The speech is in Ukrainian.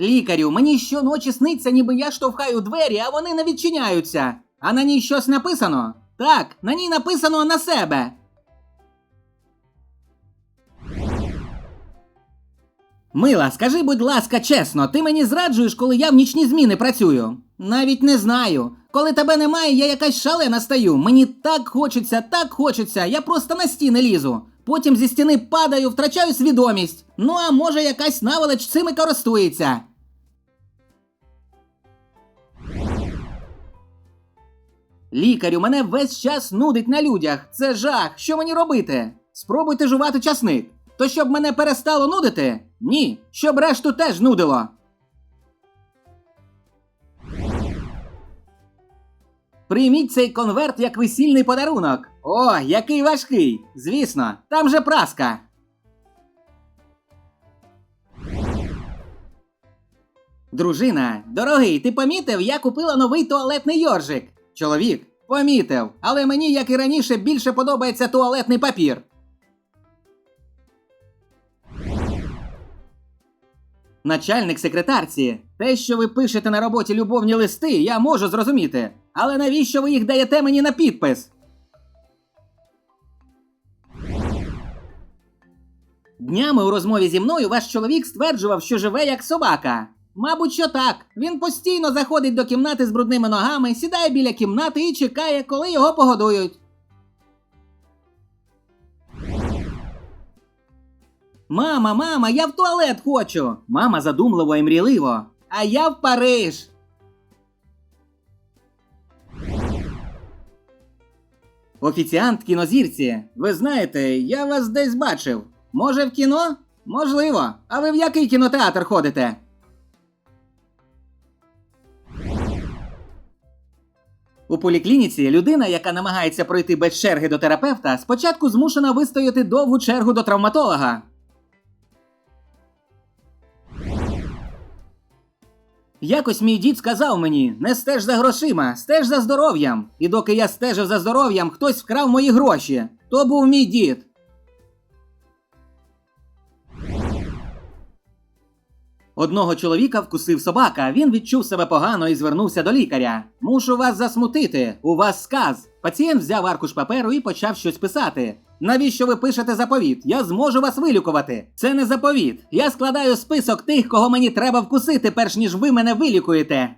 Лікарю, мені щоночі сниться, ніби я штовхаю двері, а вони не відчиняються. А на ній щось написано? Так, на ній написано на себе. Мила, скажи, будь ласка, чесно, ти мені зраджуєш, коли я в нічні зміни працюю? Навіть не знаю. Коли тебе немає, я якась шалена стаю. Мені так хочеться, так хочеться, я просто на стіни лізу. Потім зі стіни падаю, втрачаю свідомість. Ну а може якась наволоч цими користується. Лікарю, мене весь час нудить на людях. Це жах. Що мені робити? Спробуйте жувати часник. То щоб мене перестало нудити? Ні, щоб решту теж нудило. Прийміть цей конверт як весільний подарунок. О, який важкий! Звісно, там же праска. Дружина, дорогий, ти помітив, я купила новий туалетний йоржик. Чоловік, помітив, але мені, як і раніше, більше подобається туалетний папір. Начальник секретарці, те, що ви пишете на роботі любовні листи, я можу зрозуміти. Але навіщо ви їх даєте мені на підпис? Днями у розмові зі мною ваш чоловік стверджував, що живе як собака. Мабуть, що так. Він постійно заходить до кімнати з брудними ногами, сідає біля кімнати і чекає, коли його погодують. Мама, мама, я в туалет хочу. Мама задумливо і мрійливо. А я в Париж. Офіціант кінозірці. Ви знаєте, я вас десь бачив. Може, в кіно? Можливо. А ви в який кінотеатр ходите? У поліклініці людина, яка намагається пройти без черги до терапевта, спочатку змушена вистояти довгу чергу до травматолога. Якось мій дід сказав мені: не стеж за грошима, стеж за здоров'ям. І доки я стежив за здоров'ям, хтось вкрав мої гроші. То був мій дід. Одного чоловіка вкусив собака. Він відчув себе погано і звернувся до лікаря. Мушу вас засмутити. У вас сказ. Пацієнт взяв аркуш паперу і почав щось писати. Навіщо ви пишете заповіт? Я зможу вас вилікувати. Це не заповіт. Я складаю список тих, кого мені треба вкусити, перш ніж ви мене вилікуєте.